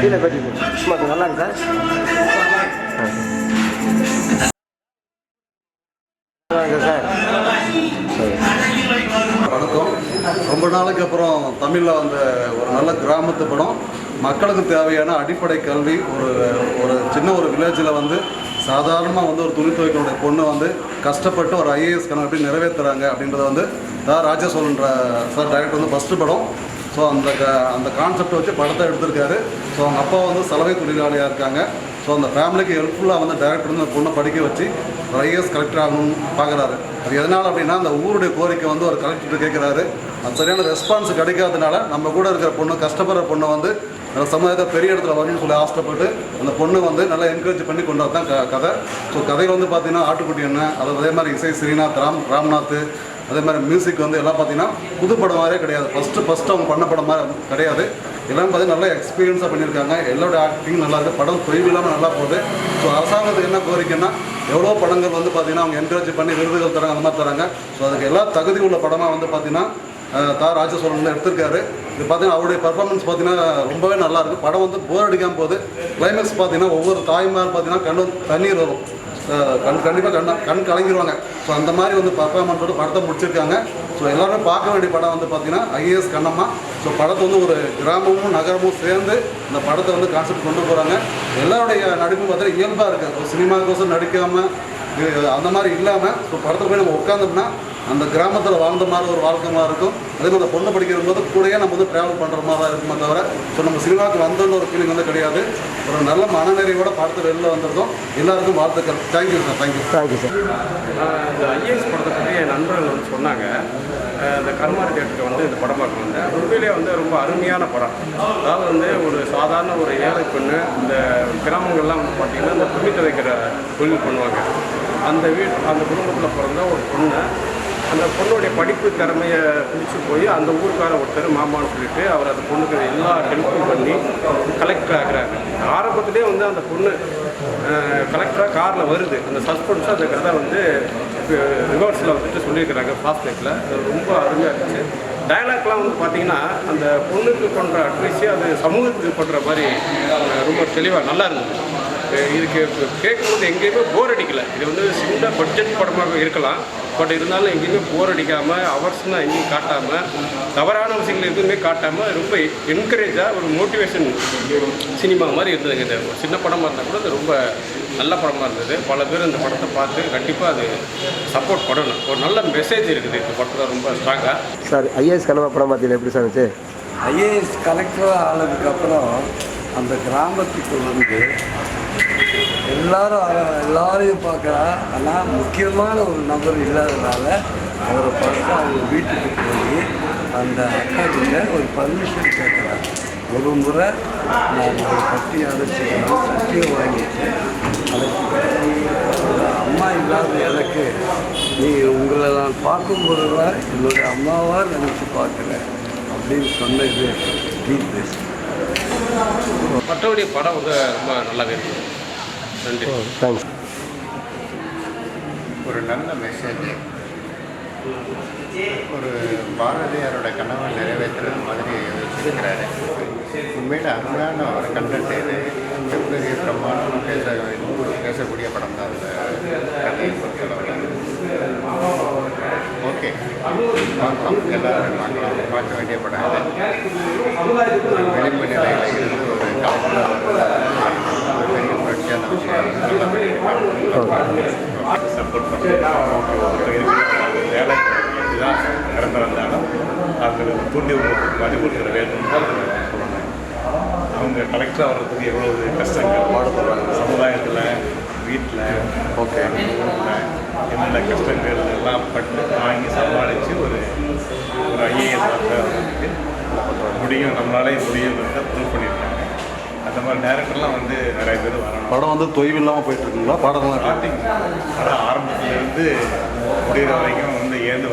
கீழே கட்டி சும்மா கொஞ்சம் நல்லா இருக்கு சார் வணக்கம் ரொம்ப நாளுக்கு அப்புறம் தமிழில் வந்த ஒரு நல்ல கிராமத்து படம். மக்களுக்கு தேவையான அடிப்படை கல்வி ஒரு ஒரு சின்ன ஒரு வில்லேஜில் வந்து சாதாரணமாக வந்து ஒரு துணி துவைக்கனுடைய பொண்ணு வந்து கஷ்டப்பட்டு ஒரு ஐஏஎஸ் கணக்கு எப்படி நிறைவேற்றுறாங்க அப்படின்றத வந்து தா. ராஜசோழன்ற சார் டைரக்டர் வந்து ஃபஸ்ட்டு படம். ஸோ அந்த அந்த கான்செப்டை வச்சு படத்தை எடுத்திருக்காரு. ஸோ அவங்க அப்பா வந்து சலவை தொழிலாளியாக இருக்காங்க. ஸோ அந்த ஃபேமிலிக்கு ஹெல்ப்ஃபுல்லாக வந்து டேரக்டர் வந்து அந்த பொண்ணை படிக்க வச்சு ஐஏஎஸ் கலெக்டர் ஆகணும்னு பார்க்குறாரு அது எதனால் அப்படின்னா அந்த ஊருடைய கோரிக்கை வந்து ஒரு கலெக்டர் கேட்குறாரு அது சரியான ரெஸ்பான்ஸ் கிடைக்காதனால நம்ம கூட இருக்கிற பொண்ணு கஷ்டப்படுற பொண்ணை வந்து நல்ல சமுதாயத்தை பெரிய இடத்துல வரணும்னு சொல்லி ஆசைப்பட்டு அந்த பொண்ணு வந்து நல்லா என்கரேஜ் பண்ணி கொண்டு வரதான் க கதை. ஸோ கதையில் வந்து பார்த்தீங்கன்னா ஆட்டுக்குட்டி என்ன அது அதே மாதிரி இசை ஸ்ரீநாத் ராம் ராம்நாத் அதே மாதிரி மியூசிக் வந்து எல்லாம் பார்த்தீங்கன்னா புது படம் மாதிரியே கிடையாது. ஃபஸ்ட்டு ஃபஸ்ட்டு அவங்க பண்ண படம் மாதிரி கிடையாது. எல்லாம் பார்த்தீங்கன்னா நல்லா எக்ஸ்பீரியன்ஸாக பண்ணியிருக்காங்க. எல்லாரோட ஆக்டிங் நல்லா இருக்குது படம் தொய்வு இல்லாமல் நல்லா போகுது. ஸோ அரசாங்கத்துக்கு என்ன கோரிக்கைன்னா எவ்வளோ படங்கள் வந்து பார்த்தீங்கன்னா அவங்க என்கரேஜ் பண்ணி விருதுகள் தராங்க அந்த மாதிரி தராங்க. ஸோ அதுக்கு எல்லா தகுதி உள்ள படமாக வந்து பார்த்தீங்கன்னா தா ராஜசோழன் எடுத்திருக்காரு. இது பார்த்தீங்கன்னா அவருடைய பர்ஃபார்மன்ஸ் பார்த்தீங்கன்னா ரொம்பவே நல்லா இருக்குது படம் வந்து போர் அடிக்காமல் போகுது. கிளைமேக்ஸ் பார்த்தீங்கன்னா ஒவ்வொரு தாய்மார் பார்த்தீங்கன்னா கண்ணு தண்ணீர் வரும். கண் கண்டிப்பாக கண் கண் கலங்கிடுவாங்க ஸோ அந்த மாதிரி வந்து பர்ஃபார்மன்ஸோட படத்தை முடிச்சிருக்காங்க. ஸோ எல்லாருமே பார்க்க வேண்டிய படம் வந்து பார்த்தீங்கன்னா ஐஏஎஸ் கண்ணம்மா. ஸோ படத்தை வந்து ஒரு கிராமமும் நகரமும் சேர்ந்து இந்த படத்தை வந்து கான்செப்ட் கொண்டு போகிறாங்க எல்லாருடைய நடிப்பும் பார்த்தீங்கன்னா இயல்பாக இருக்குது ஒரு சினிமாக்கோசம் நடிக்காமல் அந்த மாதிரி இல்லாமல் ஸோ படத்தில் போய் நம்ம உட்காந்தோம்னா அந்த கிராமத்தில் வாழ்ந்த மாதிரி ஒரு வாழ்க்கை மாதிரி இருக்கும். அதே மாதிரி அந்த பொண்ணு படிக்கிற போது கூடயே நம்ம வந்து ட்ராவல் பண்ணுற மாதிரி தான் இருக்குமே தவிர ஸோ நம்ம சினிமாவுக்கு வந்தோன்னு ஒரு ஃபீலிங் வந்து கிடையாது. ஒரு நல்ல மனநிறைவோட படத்தில் வெளில வந்திருக்கோம். எல்லாருக்கும் வாழ்த்துக்கள். Thank you sir thank you thank you sir இந்த ஐஏஎஸ் படத்தை பற்றி என் நண்பர்கள் வந்து சொன்னாங்க. இந்த கருமாரி தேட்டருக்கு வந்து இந்த படம் பார்க்க வந்தேன் உண்மையிலே வந்து ரொம்ப அருமையான படம். அதாவது வந்து ஒரு சாதாரண ஒரு ஏழை பெண்ணு இந்த கிராமங்கள்லாம் வந்து பார்த்தீங்கன்னா இந்த துணி துவைக்கிற தொழில் பண்ணுவாங்க. அந்த வீட் அந்த குடும்பத்தில் பிறந்த ஒரு பொண்ணு அந்த பொண்ணுடைய படிப்பு திறமையை பிடிச்சி போய் அந்த ஊருக்கார ஒருத்தர் மாமான்னு சொல்லிட்டு அவர் அந்த பொண்ணுக்கு எல்லா ஹெல்ப்பும் பண்ணி கலெக்டர் ஆகிறாரு. ஆரம்பத்திலே வந்து அந்த பொண்ணு கலெக்டராக காரில் வருது. அந்த சஸ்பென்ஸாக அந்த கதை வந்து ரிவர்ஸில் வந்துட்டு சொல்லியிருக்கிறாங்க ஃபாஸ்ட்பேக்கில் ரொம்ப அருமையாக இருந்துச்சு. டயலாக்லாம் வந்து பார்த்தீங்கன்னா அந்த பொண்ணுக்கு பண்ணுற அட்வைஸே அது சமூகத்துக்கு பண்ணுற மாதிரி ரொம்ப தெளிவாக நல்லா இருந்தது. இதுக்கு கேட்கும்போது எங்கேயுமே போர் அடிக்கலை. இது வந்து சின்ன பட்ஜெட் படமாக இருக்கலாம். பட் இருந்தாலும் எங்கேயுமே போர் அடிக்காமல் அவர்ஸ்னால் எங்கேயும் காட்டாமல் தவறான விஷயங்கள் எதுவுமே காட்டாமல் ரொம்ப என்கரேஜாக ஒரு மோட்டிவேஷன் சினிமா மாதிரி இருந்ததுங்க ஒரு சின்ன படமாக இருந்தால் கூட அது ரொம்ப நல்ல படமாக இருந்தது. பல பேர் இந்த படத்தை பார்த்து கண்டிப்பாக அது சப்போர்ட் பண்ணணும். ஒரு நல்ல மெசேஜ் இருக்குது இந்த படத்தில் ரொம்ப ஸ்ட்ராங்காக சார் ஐஏஎஸ் கனவா படம் பார்த்தீங்கன்னா எப்படி சார் ஐஏஎஸ் கலெக்டர் ஆனதுக்கப்புறம் அந்த கிராமத்துக்கு வந்து எல்லாரும் எல்லாரையும் பார்க்குறா. ஆனால் முக்கியமான ஒரு நபர் இல்லாதனால அவரை பார்த்து அவங்க வீட்டுக்கு போய் அந்த அக்கா கிட்ட ஒரு பர்மிஷன் கேட்குறாங்க ஒரு முறை நான் ஒரு கட்டி அழைச்சிக்கணும் சட்டியை வாங்கிட்டு அம்மா இல்லாத எனக்கு நீ உங்களை நான் பார்க்கும்போதெல்லாம் என்னுடைய அம்மாவாக நினச்சி பார்க்குறேன் அப்படின்னு சொன்னது டீப் மற்றபடி படம் வந்து ரொம்ப நல்லாவே இருக்குது நன்றி தேங்க்ஸ் ஒரு நல்ல மெசேஜ் ஒரு பாரதியாரோட கனவை நிறைவேற்றுற மாதிரி வச்சிருக்கிறாரு. உண்மையில் அருமையான ஒரு கண்டென்ட் இது. எப்படி பிரமாணம் பேச பேசக்கூடிய படம் தான் அந்த கதையை பொறுத்தளவில். ஓகே. பார்க்கலாம். எல்லாரும் பார்க்கலாம். பார்க்க வேண்டிய படம் இது விளிம்பு நிலையில் இருந்து ஒரு கலப்பில் ஒரு பெரிய புரட்சியான விஷயம் சப்போர்ட் பண்ணுறது வேலை இதுதான் நிரந்தரம் அவங்க தூண்டி வழி கொடுக்குற வேணும்னு சொல்லணும் அவங்க கலெக்டர் ஆகிறதுக்கு எவ்வளோ கஷ்டங்கள் பாடுபடுறாங்க சமுதாயத்தில் வீட்டில் ஓகே என்னென்ன கஷ்டங்கள் எல்லாம் பட்டு வாங்கி சமாளித்து ஒரு ஒரு ஐஏஎஸ் முடியும் நம்மளாலே முடியும் ப்ரூவ் பண்ணியிருக்காங்க மாதிரி டேரக்டர்லாம் வந்து நிறைய பேர் வரணும். படம் வந்து தொய்வு இல்லாமல் போயிட்டு இருக்குங்களா? படம்லாம் ஸ்டார்டிங் அதான் ஆரம்பத்துலேருந்து முடிகிற வரைக்கும் வந்து ஏந்து